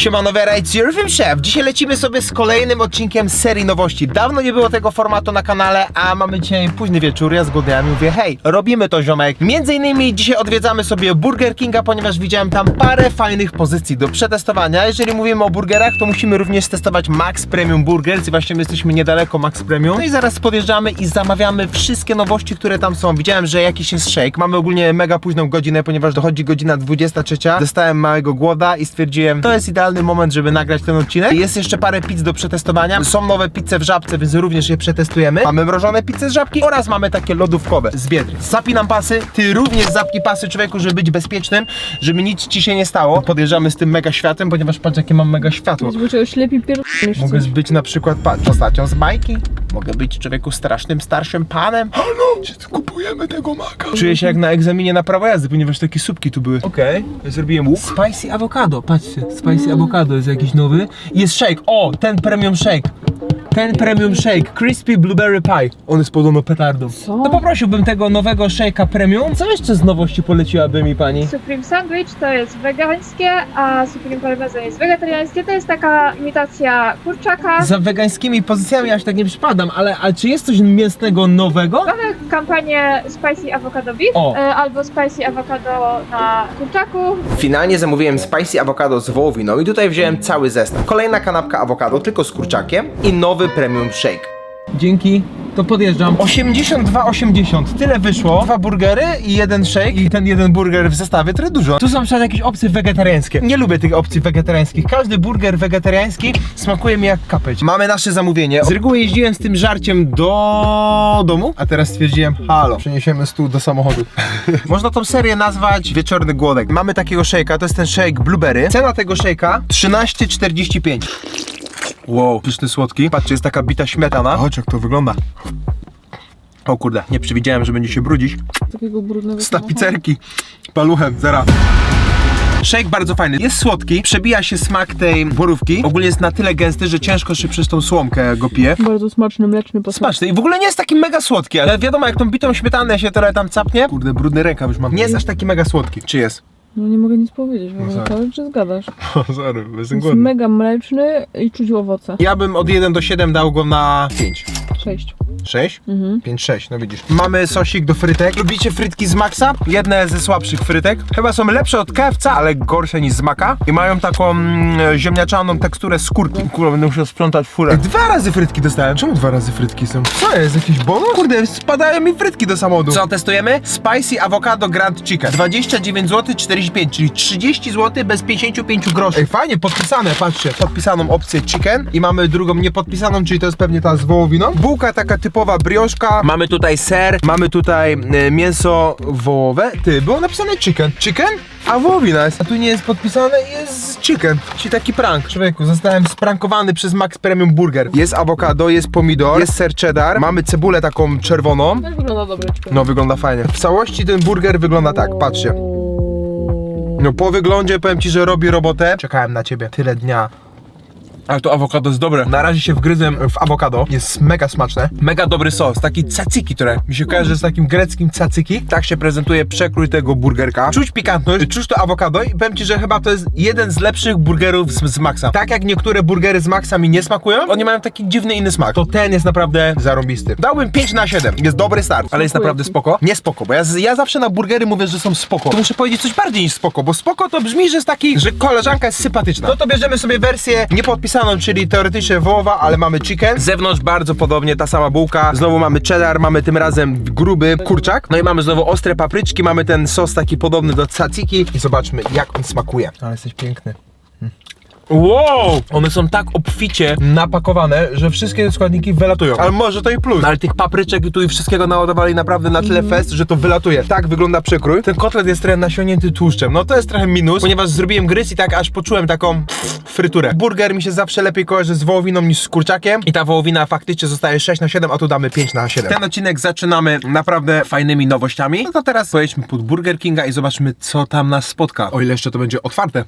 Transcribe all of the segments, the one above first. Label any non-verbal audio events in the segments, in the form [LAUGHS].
Siemano, Vera, it's your film chef. Dzisiaj lecimy sobie z kolejnym odcinkiem serii nowości. Dawno nie było tego formatu na kanale, a mamy dzisiaj późny wieczór, ja zgodniałem i mówię, hej, robimy to, ziomek. Między innymi dzisiaj odwiedzamy sobie Burger Kinga, ponieważ widziałem tam parę fajnych pozycji do przetestowania. Jeżeli mówimy o burgerach, to musimy również testować Max Premium Burgers i właśnie my jesteśmy niedaleko Max Premium. No i zaraz podjeżdżamy i zamawiamy wszystkie nowości, które tam są. Widziałem, że jakiś jest shake. Mamy ogólnie mega późną godzinę, ponieważ dochodzi godzina 23. Dostałem małego głoda i stwierdziłem, to jest idealny moment, żeby nagrać ten odcinek. Jest jeszcze parę pizz do przetestowania. Są nowe pizze w żabce, więc również je przetestujemy. Mamy mrożone pizze z żabki oraz mamy takie lodówkowe z biedry. Zapinam pasy, ty również zapnij pasy człowieku, żeby być bezpiecznym, żeby nic ci się nie stało. Podjeżdżamy z tym mega światłem, ponieważ patrz jakie mam mega światło. Bo czegoś lepiej pierdolisz Mogę być na przykład postacią z bajki. Mogę być człowieku strasznym, starszym panem. [GASPS] Halo, czy kupujemy tego maka? Czuję się jak na egzaminie na prawo jazdy, ponieważ takie słupki tu były. Okej, zrobiłem łuk. Spicy avocado, patrzcie, spicy avocado jest jakiś nowy. Jest shake, o, ten premium shake. Ten premium shake, crispy blueberry pie. On jest podobno petardą. Co? To poprosiłbym tego nowego shake'a premium. Co jeszcze z nowości poleciłaby mi pani? Supreme Sandwich to jest wegańskie, a Supreme Parmesan jest wegetariańskie. To jest taka imitacja kurczaka. Za wegańskimi pozycjami aż tak nie przypadam, ale a czy jest coś mięsnego nowego? Mamy kampanię Spicy Avocado Beef O. e, albo Spicy Avocado na kurczaku. Finalnie zamówiłem spicy awokado z wołowiną i tutaj wziąłem cały zestaw. Kolejna kanapka awokado, tylko z kurczakiem i nowy premium shake. Dzięki, to podjeżdżam. 82,80. Tyle wyszło. Dwa burgery i jeden shake. I ten jeden burger w zestawie, tyle dużo. Tu są przykład jakieś opcje wegetariańskie. Nie lubię tych opcji wegetariańskich. Każdy burger wegetariański smakuje mi jak kapeć. Mamy nasze zamówienie. Z reguły jeździłem z tym żarciem do domu, a teraz stwierdziłem, halo, przeniesiemy stół do samochodu. [LAUGHS] Można tą serię nazwać Wieczorny Głodek. Mamy takiego shake'a, to jest ten shake blueberry. Cena tego shake'a 13,45. Wow, pyszny słodki. Patrzcie, jest taka bita śmietana. Chodź, jak to wygląda. O kurde, nie przewidziałem, że będzie się brudzić. Takiego brudnego Z tapicerki. Paluchem, zaraz. Shake bardzo fajny. Jest słodki, przebija się smak tej borówki. Ogólnie jest na tyle gęsty, że ciężko się przez tą słomkę go pije. Bardzo smaczny, mleczny posmak. Smaczny i w ogóle nie jest taki mega słodki, ale wiadomo jak tą bitą śmietanę się trochę tam capnie. Kurde, brudny rękaw już mam. Nie jest aż taki mega słodki. Czy jest? No nie mogę nic powiedzieć, No no tak. to czy zgadasz? [LAUGHS] Sorry, jestem Jest mega mleczny i czuć owoce. Ja bym od 1 do 7 dał go na 5. Sześć. 6? Mhm. 5, 6, no widzisz. Mamy sosik do frytek. Lubicie frytki z Maxa? Jedne ze słabszych frytek. Chyba są lepsze od KFC, ale gorsze niż z Maka. I mają taką mm, ziemniaczaną teksturę skórki. Kurwa, będę musiał sprzątać furę. Dwa razy frytki dostałem. Czemu dwa razy frytki są? Co jest? Jakiś bonus? Kurde, spadają mi frytki do samochodu. Co testujemy? Spicy Avocado Grand Chicken. 29 zł 45, czyli 30 zł bez 55 groszy. Ej, fajnie, podpisane, patrzcie. Podpisaną opcję chicken i mamy drugą niepodpisaną, czyli to jest pewnie ta z wołowiną. Bułka taka typowa brioszka. Mamy tutaj ser, mamy tutaj e, mięso wołowe. Ty, było napisane chicken. Chicken? A wołowina jest. A tu nie jest podpisane jest chicken. Czyli taki prank. Człowieku, zostałem sprankowany przez Max Premium Burger. Jest awokado, jest pomidor, jest ser cheddar, mamy cebulę taką czerwoną. Tak wygląda dobrze. No, wygląda fajnie. W całości ten burger wygląda tak, patrzcie. No po wyglądzie powiem ci, że robi robotę. Czekałem na ciebie tyle dnia. Ale to awokado jest dobre. Na razie się wgryzłem w awokado. Jest mega smaczne. Mega dobry sos. Taki cacyki, które mi się kojarzy z takim greckim cacyki. Tak się prezentuje przekrój tego burgerka. Czuć pikantność, czuć to awokado i powiem ci, że chyba to jest jeden z lepszych burgerów z, z Maxa. Tak jak niektóre burgery z Maxa mi nie smakują, oni mają taki dziwny inny smak. To ten jest naprawdę zarąbisty. Dałbym 5 na 7. Jest dobry start, ale jest naprawdę spoko. Nie spoko, bo ja, z- ja zawsze na burgery mówię, że są spoko. To muszę powiedzieć coś bardziej niż spoko, bo spoko to brzmi, że jest taki, że koleżanka jest sympatyczna. No to bierzemy sobie wersję niepodpisaną, czyli teoretycznie wołowa, ale mamy chicken. Z zewnątrz bardzo podobnie ta sama bułka. Znowu mamy cheddar, mamy tym razem gruby kurczak. No i mamy znowu ostre papryczki, mamy ten sos taki podobny do tzatziki. I zobaczmy, jak on smakuje. Ale jesteś piękny. Wow! One są tak obficie napakowane, że wszystkie składniki wylatują. Ale może to i plus. No, ale tych papryczek tu i wszystkiego naładowali naprawdę na tyle fest, że to wylatuje. Tak wygląda przekrój. Ten kotlet jest trochę nasiągnięty tłuszczem. No to jest trochę minus, ponieważ zrobiłem gryz i tak aż poczułem taką fryturę. Burger mi się zawsze lepiej kojarzy z wołowiną niż z kurczakiem. I ta wołowina faktycznie zostaje 6 na 7, a tu damy 5 na 7. Ten odcinek zaczynamy naprawdę fajnymi nowościami. No to teraz pojedźmy pod Burger Kinga i zobaczmy, co tam nas spotka. O ile jeszcze to będzie otwarte.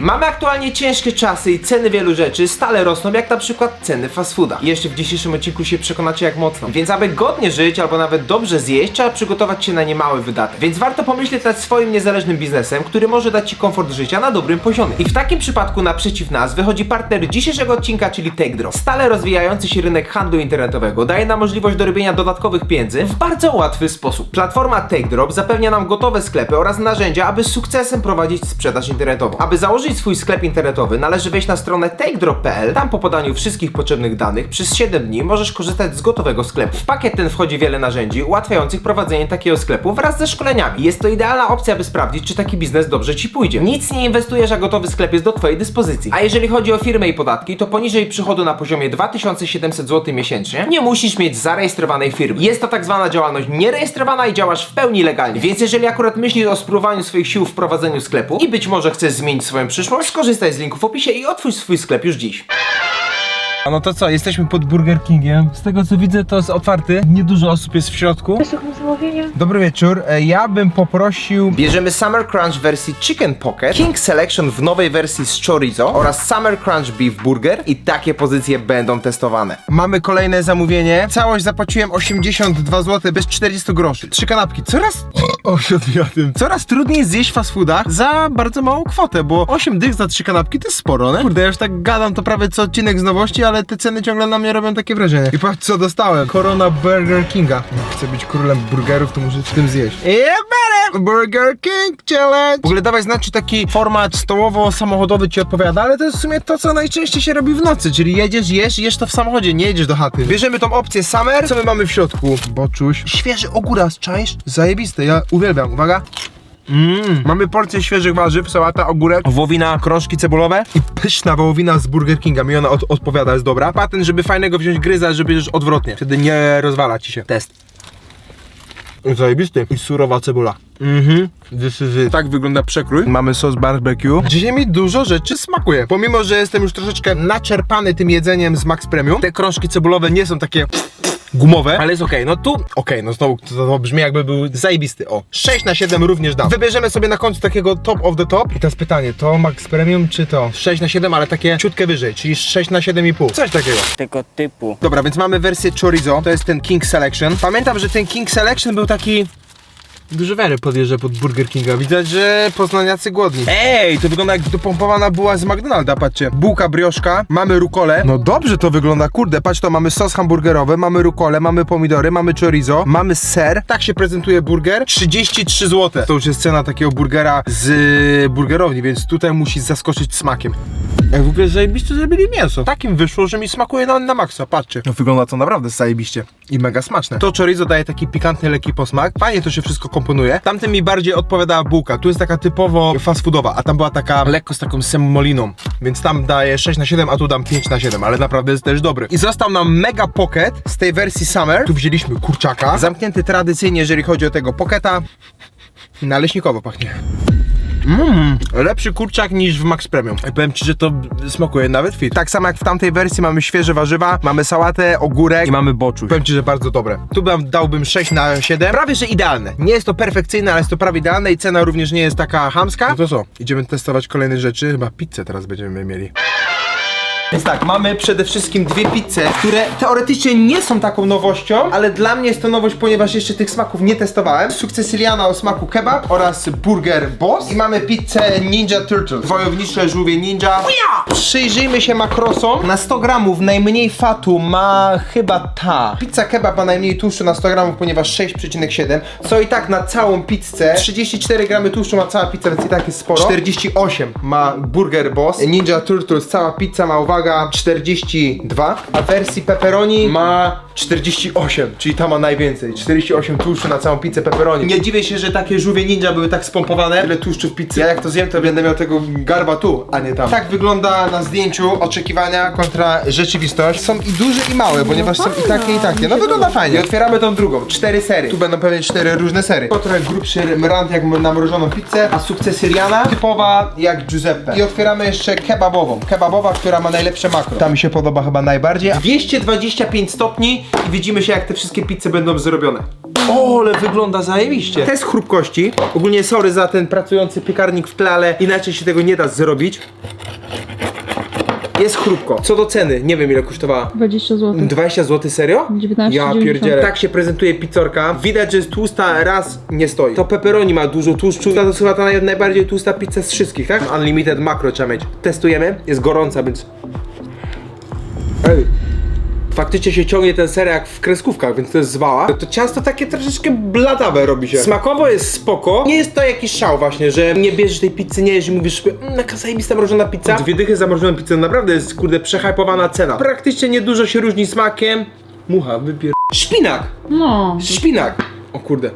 Mamy aktualnie ciężkie czasy i ceny wielu rzeczy stale rosną, jak na przykład ceny fast fooda. I jeszcze w dzisiejszym odcinku się przekonacie jak mocno. Więc aby godnie żyć albo nawet dobrze zjeść, trzeba przygotować się na niemały wydatek. Więc warto pomyśleć nad swoim niezależnym biznesem, który może dać Ci komfort życia na dobrym poziomie. I w takim przypadku naprzeciw nas wychodzi partner dzisiejszego odcinka, czyli TakeDrop. Stale rozwijający się rynek handlu internetowego daje nam możliwość do robienia dodatkowych pieniędzy w bardzo łatwy sposób. Platforma TakeDrop zapewnia nam gotowe sklepy oraz narzędzia, aby z sukcesem prowadzić sprzedaż internetową. Aby założyć swój sklep internetowy, należy wejść na stronę takedrop.pl. Tam po podaniu wszystkich potrzebnych danych przez 7 dni możesz korzystać z gotowego sklepu. W pakiet ten wchodzi wiele narzędzi ułatwiających prowadzenie takiego sklepu wraz ze szkoleniami. Jest to idealna opcja, by sprawdzić, czy taki biznes dobrze Ci pójdzie. Nic nie inwestujesz, a gotowy sklep jest do Twojej dyspozycji. A jeżeli chodzi o firmę i podatki, to poniżej przychodu na poziomie 2700 zł miesięcznie nie musisz mieć zarejestrowanej firmy. Jest to tak zwana działalność nierejestrowana i działasz w pełni legalnie. Więc jeżeli akurat myślisz o spróbowaniu swoich sił w prowadzeniu sklepu i być może chcesz zmienić swoją przyszłość, skorzystaj z linku w opisie i otwórz swój sklep już dziś. A no to co, jesteśmy pod Burger Kingiem. Z tego co widzę, to jest otwarty. Niedużo osób jest w środku. Zamówienia. Dobry wieczór. E, Ja bym poprosił. Bierzemy Summer Crunch w wersji Chicken Pocket, King Selection w nowej wersji z chorizo oraz Summer Crunch Beef Burger i takie pozycje będą testowane. Mamy kolejne zamówienie. Całość zapłaciłem 82 zł bez 40 groszy. Trzy kanapki. Coraz. O, się odbija tym. Coraz trudniej zjeść w fast foodach za bardzo małą kwotę, bo 8 dych za trzy kanapki to jest sporo, nie? Kurde, ja już tak gadam to prawie co odcinek z nowości, ale te ceny ciągle na mnie robią takie wrażenie. I patrz co dostałem. Korona Burger Kinga. Jak chcę być królem burgerów, to muszę z tym zjeść. Yeah, better! Burger King Challenge! W ogóle dawaj znać, czy taki format stołowo-samochodowy ci odpowiada, ale to jest w sumie to, co najczęściej się robi w nocy, czyli jedziesz, jesz, jesz to w samochodzie, nie jedziesz do chaty. Bierzemy tą opcję Summer. Co my mamy w środku? Boczuś. Świeży ogóras, czaisz? Zajebiste, ja uwielbiam. Uwaga. Mmm, mamy porcję świeżych warzyw, sałata, ogórek, wołowina, krążki cebulowe i pyszna wołowina z Burger Kinga. Mi ona od, odpowiada, jest dobra. Patent, żeby fajnego wziąć gryza, żeby już odwrotnie. Wtedy nie rozwala ci się. Test. Zajebisty. I surowa cebula. Mhm. This is it. Tak wygląda przekrój. Mamy sos barbecue. Dzisiaj mi dużo rzeczy smakuje. Pomimo, że jestem już troszeczkę naczerpany tym jedzeniem z Max Premium, te krążki cebulowe nie są takie gumowe, ale jest okej. No tu, okej, no znowu to, to brzmi jakby był zajebisty. O, 6 na 7 również dam. Wybierzemy sobie na końcu takiego top of the top. I teraz pytanie, to Max Premium czy to? 6 na 7, ale takie ciutkę wyżej, czyli 6 na 7,5. Coś takiego. tego typu. Dobra, więc mamy wersję chorizo, to jest ten King Selection. Pamiętam, że ten King Selection był taki... Duży wery podjeżdża pod Burger Kinga. Widać, że poznaniacy głodni. Ej, to wygląda jak dopompowana była z McDonalda, patrzcie. Bułka brioszka, mamy rukolę. No dobrze to wygląda, kurde, patrz to, mamy sos hamburgerowy, mamy rukolę, mamy pomidory, mamy chorizo, mamy ser. Tak się prezentuje burger. 33 zł. To już jest cena takiego burgera z burgerowni, więc tutaj musi zaskoczyć smakiem. Jak w ogóle zajebiście zrobili mięso. Takim wyszło, że mi smakuje na, na maksa, patrzcie. No wygląda to naprawdę zajebiście i mega smaczne. To chorizo daje taki pikantny, lekki posmak. Fajnie to się wszystko komponuje. Tamtym mi bardziej odpowiadała bułka. Tu jest taka typowo fast foodowa, a tam była taka lekko z taką semoliną. Więc tam daję 6 na 7, a tu dam 5 na 7, ale naprawdę jest też dobry. I został nam mega pocket z tej wersji Summer. Tu wzięliśmy kurczaka. Zamknięty tradycyjnie, jeżeli chodzi o tego pocketa. Naleśnikowo pachnie. Mmm, lepszy kurczak niż w Max Premium. I powiem ci, że to smakuje nawet fit. Tak samo jak w tamtej wersji mamy świeże warzywa, mamy sałatę, ogórek i mamy boczuś. Powiem ci, że bardzo dobre. Tu bym dałbym 6 na 7. Prawie, że idealne. Nie jest to perfekcyjne, ale jest to prawie idealne i cena również nie jest taka hamska. No to co? Idziemy testować kolejne rzeczy. Chyba pizzę teraz będziemy mieli. Więc tak, mamy przede wszystkim dwie pizze, które teoretycznie nie są taką nowością, ale dla mnie jest to nowość, ponieważ jeszcze tych smaków nie testowałem. Sukcesyliana o smaku kebab oraz burger boss. I mamy pizzę Ninja Turtle, wojownicze żółwie ninja. Przyjrzyjmy się makrosom. Na 100 gramów najmniej fatu ma chyba ta. Pizza kebab ma najmniej tłuszczu na 100 gramów, ponieważ 6,7. Co i tak na całą pizzę 34 gramy tłuszczu ma cała pizza, więc i tak jest sporo. 48 ma burger boss. Ninja Turtles, cała pizza ma uwaga 42, a wersji pepperoni ma 48, czyli ta ma najwięcej. 48 tłuszczu na całą pizzę pepperoni. Nie dziwię się, że takie żółwie ninja były tak spompowane. Tyle tłuszczu w pizzy. Ja jak to zjem, to będę miał tego garba tu, a nie tam. Tak wygląda na zdjęciu oczekiwania kontra rzeczywistość. Są i duże i małe, ponieważ są i takie i takie. No wygląda fajnie. I otwieramy tą drugą. Cztery sery. Tu będą pewnie cztery różne sery. To trochę grubszy rand jak na mrożoną pizzę, a sukcesyriana typowa jak Giuseppe. I otwieramy jeszcze kebabową. Kebabowa, która ma najlepsze makro. Ta mi się podoba chyba najbardziej. 225 stopni i widzimy się jak te wszystkie pizze będą zrobione. O, ale wygląda zajebiście. Test chrupkości. Ogólnie sorry za ten pracujący piekarnik w tle, ale inaczej się tego nie da zrobić. Jest chrupko. Co do ceny, nie wiem ile kosztowała. 20 zł. 20 zł serio? 19,90. Ja pierdzielę. Tak się prezentuje pizzorka. Widać, że jest tłusta, raz nie stoi. To pepperoni ma dużo tłuszczu. To jest chyba ta naj- najbardziej tłusta pizza z wszystkich, tak? Unlimited macro trzeba mieć. Testujemy. Jest gorąca, więc... Ej. Faktycznie się ciągnie ten ser jak w kreskówkach, więc to jest zwała. To ciasto takie troszeczkę bladawe robi się. Smakowo jest spoko. Nie jest to jakiś szał właśnie, że nie bierzesz tej pizzy, nie jesz i mówisz sobie, mmm, jaka zajebista mrożona pizza. Dwie dychy za mrożoną pizzę, naprawdę jest kurde przehypowana cena. Praktycznie niedużo się różni smakiem. Mucha, wypier... Szpinak! No. Szpinak! O kurde.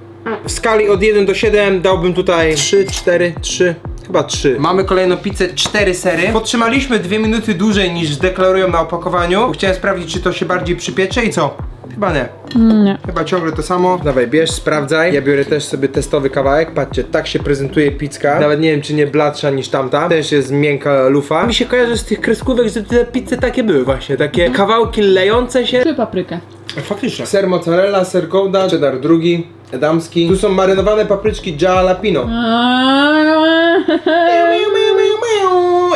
W skali od 1 do 7 dałbym tutaj 3, 4, 3, chyba 3. Mamy kolejną pizzę, 4 sery. Podtrzymaliśmy 2 minuty dłużej niż deklarują na opakowaniu. bo Chciałem sprawdzić, czy to się bardziej przypiecze i co? Chyba nie. Nie. Chyba ciągle to samo. Dawaj, bierz, sprawdzaj. Ja biorę też sobie testowy kawałek. Patrzcie, tak się prezentuje pizka. Nawet nie wiem, czy nie bladsza niż tamta. Też jest miękka lufa. Mi się kojarzy z tych kreskówek, że te pizze takie były właśnie. Takie kawałki lejące się. Czy paprykę. Faktycznie. Ser mozzarella, ser gouda, cheddar drugi, edamski. Tu są marynowane papryczki jalapeno.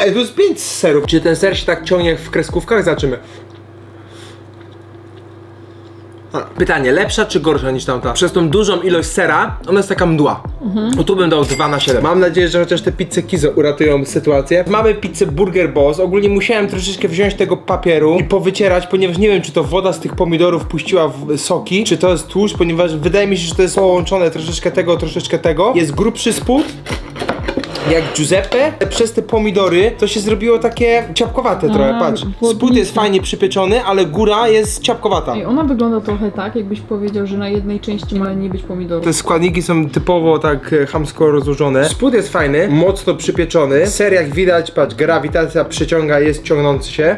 Ej, tu jest pięć serów. Czy ten ser się tak ciągnie w kreskówkach? Zobaczymy. Pytanie, lepsza czy gorsza niż tamta? Przez tą dużą ilość sera, ona jest taka mdła. O tu bym dał 2 na 7. Mam nadzieję, że chociaż te pizze Kizo uratują sytuację. Mamy pizzę Burger Boss. Ogólnie musiałem troszeczkę wziąć tego papieru i powycierać, ponieważ nie wiem, czy to woda z tych pomidorów puściła w soki, czy to jest tłuszcz, ponieważ wydaje mi się, że to jest połączone troszeczkę tego, troszeczkę tego. Jest grubszy spód, jak Giuseppe, przez te pomidory to się zrobiło takie ciapkowate trochę, A, patrz. Spód jest fajnie przypieczony, ale góra jest ciapkowata. Ej, ona wygląda trochę tak, jakbyś powiedział, że na jednej części ma nie być pomidorów. Te składniki są typowo tak e, chamsko rozłożone. Spód jest fajny, mocno przypieczony. Ser jak widać, patrz, grawitacja przyciąga, jest ciągnący się.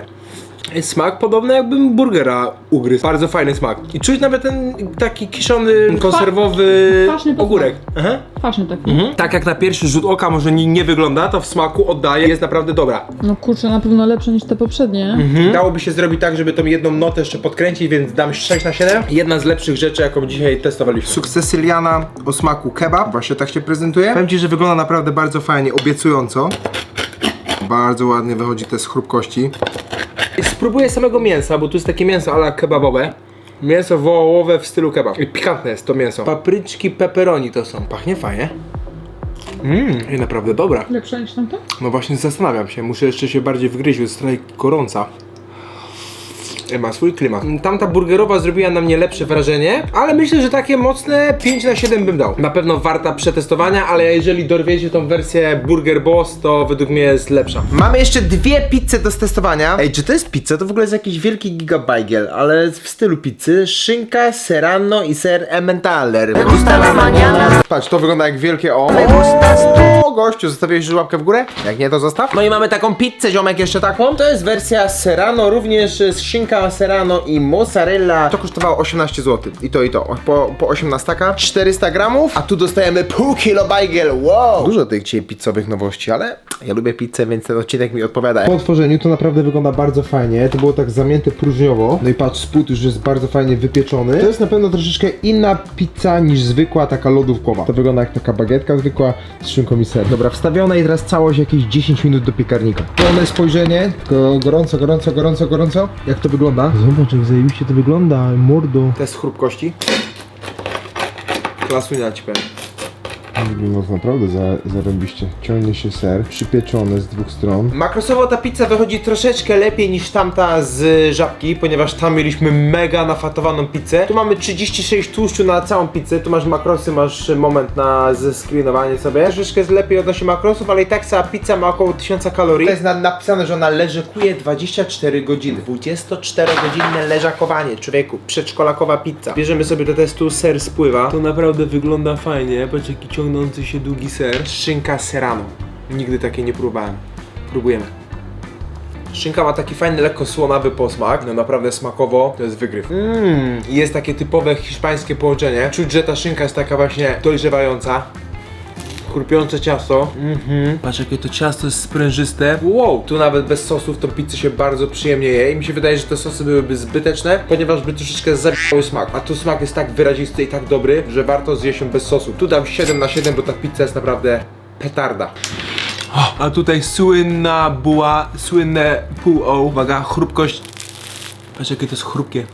Smak podobny jakbym burgera ugryzł. Bardzo fajny smak. I czuć nawet ten taki kiszony, konserwowy kwaśny posmak. ogórek. Aha. Taki. Mhm. Tak jak na pierwszy rzut oka może nie, nie wygląda, to w smaku oddaje, jest naprawdę dobra. No kurczę, na pewno lepsze niż te poprzednie. Mhm. Dałoby się zrobić tak, żeby tą jedną notę jeszcze podkręcić, więc dam 6 na 7. Jedna z lepszych rzeczy, jaką dzisiaj testowaliśmy. Sukcesyliana o smaku kebab, właśnie tak się prezentuje. Powiem Ci, że wygląda naprawdę bardzo fajnie, obiecująco. Bardzo ładnie wychodzi te z chrupkości. Spróbuję samego mięsa, bo tu jest takie mięso ala kebabowe. Mięso wołowe w stylu kebab. I pikantne jest to mięso. Papryczki pepperoni to są. Pachnie fajnie. Mmm, i naprawdę dobra. Lepsze niż tamte? No właśnie zastanawiam się, muszę jeszcze się bardziej wgryźć, bo jest trochę gorąca. E, Ma swój klimat. Tamta burgerowa zrobiła na mnie lepsze wrażenie, ale myślę, że takie mocne 5 na 7 bym dał. Na pewno warta przetestowania, ale jeżeli dorwiecie tą wersję Burger Boss, to według mnie jest lepsza. Mamy jeszcze dwie pizze do testowania. Ej, czy to jest pizza? To w ogóle jest jakiś wielki gigabajgiel, ale w stylu pizzy. Szynka, serrano i ser emmentaler. Patrz, to wygląda jak wielkie O. O, gościu, zostawiłeś już łapkę w górę? Jak nie, to zostaw. No i mamy taką pizzę, ziomek, jeszcze taką. To jest wersja Serrano, również z szynka Serrano i mozzarella. To kosztowało 18 zł. I to, i to. Po, po 18, 400 gramów. A tu dostajemy pół kilo bajgiel. Wow! Dużo tych dzisiaj pizzowych nowości, ale ja lubię pizzę, więc ten odcinek mi odpowiada. Po otworzeniu to naprawdę wygląda bardzo fajnie. To było tak zamięte próżniowo. No i patrz, spód już jest bardzo fajnie wypieczony. To jest na pewno troszeczkę inna pizza niż zwykła taka lodówkowa. To wygląda jak taka bagietka zwykła z szynką i ser. Dobra, wstawiona i teraz całość jakieś 10 minut do piekarnika. Pełne spojrzenie, tylko gorąco, gorąco, gorąco, gorąco. Jak to wygląda? Zobacz, jak zajebiście to wygląda, mordo. Test chrupkości. Klasunia ci powiem. Wygląda naprawdę za, zarąbiście. Ciągnie się ser, przypieczony z dwóch stron. Makrosowo ta pizza wychodzi troszeczkę lepiej niż tamta z żabki, ponieważ tam mieliśmy mega nafatowaną pizzę. Tu mamy 36 tłuszczu na całą pizzę, tu masz makrosy, masz moment na zescreenowanie sobie. Troszeczkę jest lepiej odnośnie makrosów, ale i tak cała pizza ma około 1000 kalorii. To jest na, napisane, że ona leżakuje 24 godziny. 24-godzinne leżakowanie, człowieku. Przedszkolakowa pizza. Bierzemy sobie do testu, ser spływa. To naprawdę wygląda fajnie. Patrz jaki ciągnący się długi ser. Szynka serrano. Nigdy takiej nie próbowałem. Próbujemy. Szynka ma taki fajny, lekko słonawy posmak. No naprawdę smakowo to jest wygryw. Mmm, jest takie typowe hiszpańskie połączenie. Czuć, że ta szynka jest taka właśnie dojrzewająca. Chrupiące ciasto. Mhm. Patrz jakie to ciasto jest sprężyste. Wow, tu nawet bez sosów tą pizzę się bardzo przyjemnie je i mi się wydaje, że te sosy byłyby zbyteczne, ponieważ by troszeczkę zabijały smak. A tu smak jest tak wyrazisty i tak dobry, że warto zjeść ją bez sosu. Tu dam 7 na 7, bo ta pizza jest naprawdę petarda. A tutaj słynna buła, słynne pół o. Uwaga, chrupkość. Patrz jakie to jest chrupkie.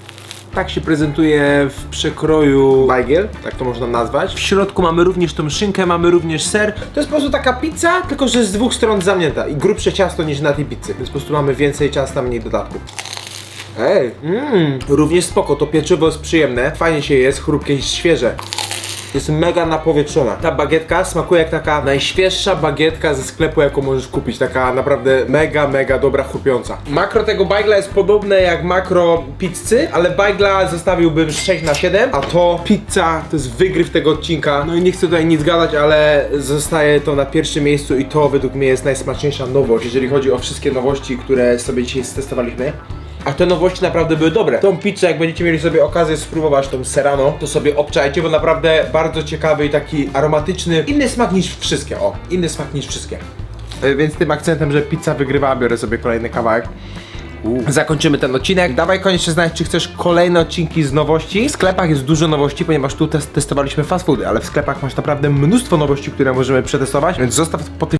Tak się prezentuje w przekroju bajgiel, tak to można nazwać. W środku mamy również tą szynkę, mamy również ser. To jest po prostu taka pizza, tylko że z dwóch stron zamknięta i grubsze ciasto niż na tej pizzy. Więc po prostu mamy więcej ciasta, mniej dodatku. Ej, mmm, również spoko, to pieczywo jest przyjemne, fajnie się jest, chrupkie i świeże. Jest mega napowietrzona. Ta bagietka smakuje jak taka najświeższa bagietka ze sklepu, jaką możesz kupić. Taka naprawdę mega, mega dobra, chrupiąca. Makro tego bajgla jest podobne jak makro pizzy, ale bajgla zostawiłbym 6 na 7, a to pizza to jest wygryw tego odcinka. No i nie chcę tutaj nic gadać, ale zostaje to na pierwszym miejscu i to według mnie jest najsmaczniejsza nowość, jeżeli chodzi o wszystkie nowości, które sobie dzisiaj stestowaliśmy. A te nowości naprawdę były dobre. Tą pizzę, jak będziecie mieli sobie okazję spróbować, tą serrano, to sobie obczajcie, bo naprawdę bardzo ciekawy i taki aromatyczny. Inny smak niż wszystkie, o, inny smak niż wszystkie. E, Więc tym akcentem, że pizza wygrywa, biorę sobie kolejny kawałek. Zakończymy ten odcinek. Dawaj koniecznie znać, czy chcesz kolejne odcinki z nowości. W sklepach jest dużo nowości, ponieważ tu tes- testowaliśmy fast foody, ale w sklepach masz naprawdę mnóstwo nowości, które możemy przetestować, więc zostaw pod tym